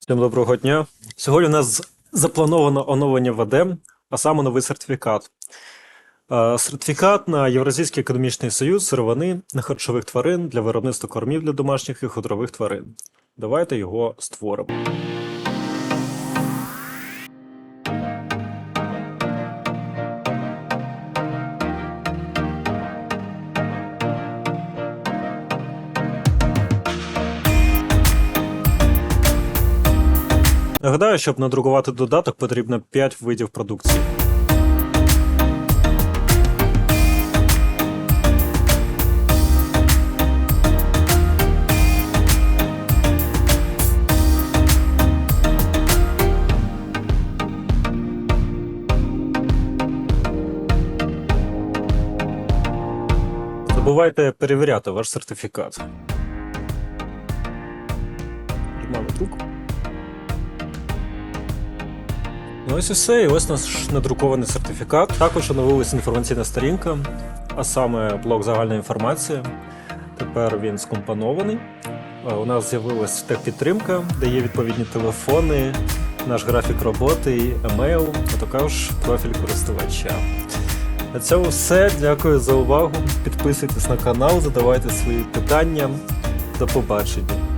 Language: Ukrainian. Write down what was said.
Всім доброго дня. Сьогодні у нас заплановано оновлення ВД, а саме новий сертифікат. Е, Сертифікат на Євразійський економічний союз сировини нехарчових тварин для виробництва кормів для домашніх і худрових тварин. Давайте його створимо. Нагадаю, щоб надрукувати додаток, потрібно 5 видів продукції. Забувайте перевіряти ваш сертифікат. Тримали друк. Ну ось і все, і ось наш надрукований сертифікат. Також оновилася інформаційна сторінка, а саме блок загальної інформації. Тепер він скомпонований. Е, У нас з'явилась техпідтримка, де є відповідні телефони, наш графік роботи, емейл, а також профіль користувача. На цьому все. Дякую за увагу. Підписуйтесь на канал, задавайте свої питання. До побачення.